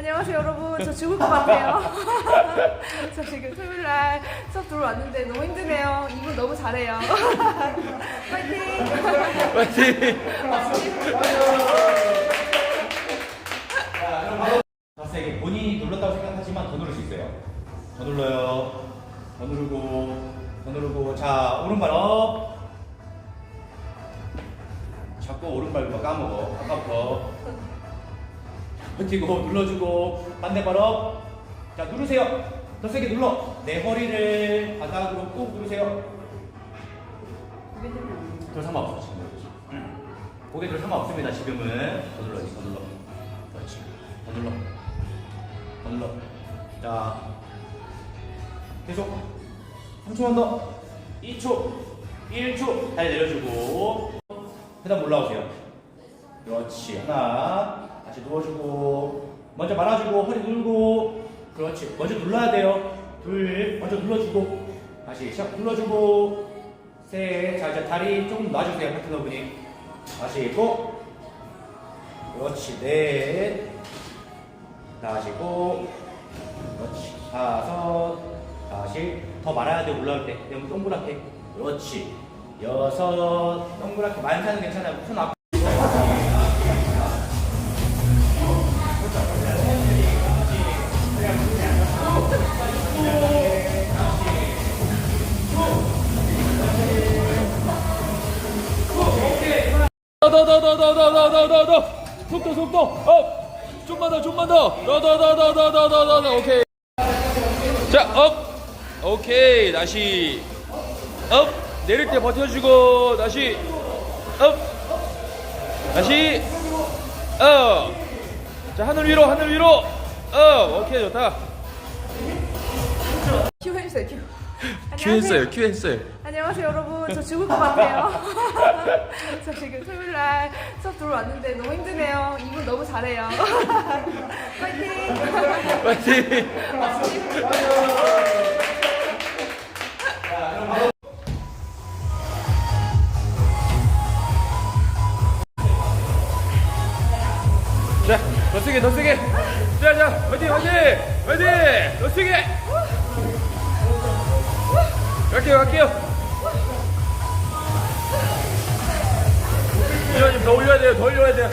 안녕하세요 여러분 저 죽을 것 같아요 저 지금 토요일날 수업 들어왔는데 너무 힘드네요 이분 너무 잘해요 파이팅 파이팅! 더 세게 본인이 눌렀다고 생각하지만 더 누를 수 있어요. 더 눌러요. 더 누르고 더 누르고 자 오른발 업. 자꾸 오른발 뭐 까먹어. 아까부터 버티고 눌러주고 반대 발 업. 자 누르세요. 더 세게 눌러. 내 허리를 바닥으로 꾹 누르세요. 별 상관없어 지금. 고개 별 상관없습니다 지금은. 더 눌러 더 눌러. 그렇지. 더 눌러. 더 눌러. 자, 계속 3초만 더. 2초, 1초. 다리 내려주고. 계단 올라오세요. 그렇지. 하나. 다시 누워주고. 먼저 말아주고, 허리 눌고. 그렇지. 먼저 눌러야 돼요. 둘. 먼저 눌러주고. 다시 시작 눌러주고. 셋. 자, 이제 다리 조금 놔주세요. 파트너분이. 다시 고. 그렇지. 넷. 다시 고 그렇지 다섯 다시 더 말아야 돼 올라올 때 너무 동그랗게 그렇지 여섯 동그랗게 만사는 괜찮아요 손 앞. 더더더 더 더 더 더 더 더 속도 속도 업 좀만 더 좀만 더더 더 더 더 더 더 더 오케이 자업 오케이 다시 업 내릴 때 버텨주고 다시 업 다시 업자 하늘 위로 하늘 위로 업 오케이 좋다 큐 해주세요 큐 큐 했어요 큐 했어요 안녕하세요 여러분 저 죽을 것 같아요 저 지금 토요일날 수업 들어왔는데 너무 힘드네요 이분 너무 잘해요 파이팅 파이팅 자, 더 세게, 더 세게. 자, 자, 화이팅, 화이팅, 화이팅, 더 세게. 갈게요, 갈게요. 이현님 더 올려야 돼요, 더 올려야 돼요.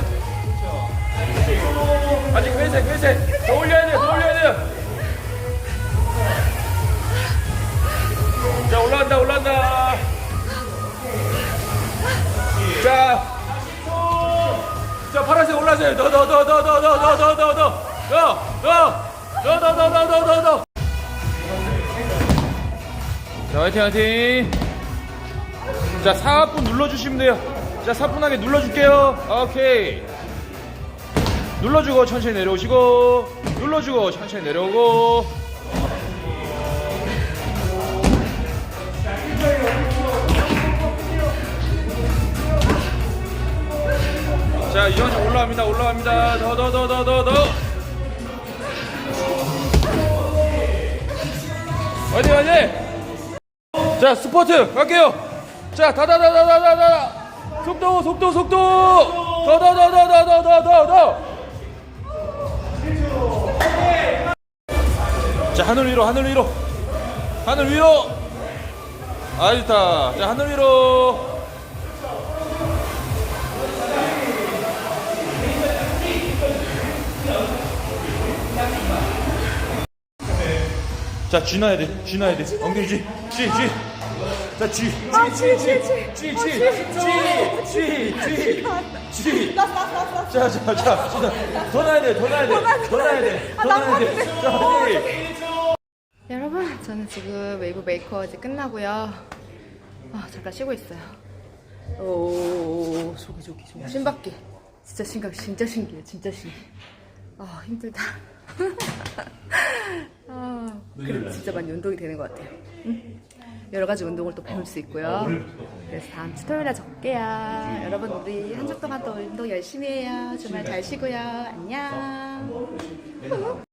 아직 회색, 회색. 더 올려야 돼요, 더 올려야 돼요. 자, 올라간다, 올라간다. 자, 자 파란색 올라세요. 더더더더더더더더더더더더더더자 화이팅 화이팅. 자 4분 눌러주시면 돼요. 자 사뿐하게 눌러줄게요. 오케이. 눌러주고 천천히 내려오시고 눌러주고 천천히 내려오고. 자 이현이 올라갑니다 올라갑니다 더 더 더 더 더더 화이팅 화이팅 자 스포트 갈게요 자 다다다다다다다 속도 속도 속도 더 더 더 더 더 더 더더 자 하늘 위로 하늘 위로 하늘 위로 아 좋다 자 하늘 위로 자, 쥐나야 돼. 쥐나야 돼. 엉덩이 쥐. 쥐, 쥐. 자, 쥐. 아, 쥐, 쥐, 쥐, 쥐, 쥐. 쥐. 쥐, 쥐. 쥐, 쥐, 쥐. 쥐. 자, 자, 자. 더 나야 돼. 더 나야 돼. 더 나야 돼. 더 나야 돼. 자. 여러분 저는 지금 웨이브 메이커즈 끝나고요 아 잠깐 쉬고 있어요 오 저기 저기 저기 신박기 진짜 신기해 진짜 신기해 진짜 신기해 아 힘들다 아 그래도 진짜 많이 운동이 되는 것 같아요 응? 여러 가지 운동을 또 배울 수 있고요. 그래서 다음 주 토요일에 적게요. 여러분 우리 한 주 동안 또 운동 열심히 해요. 주말 잘 쉬고요. 안녕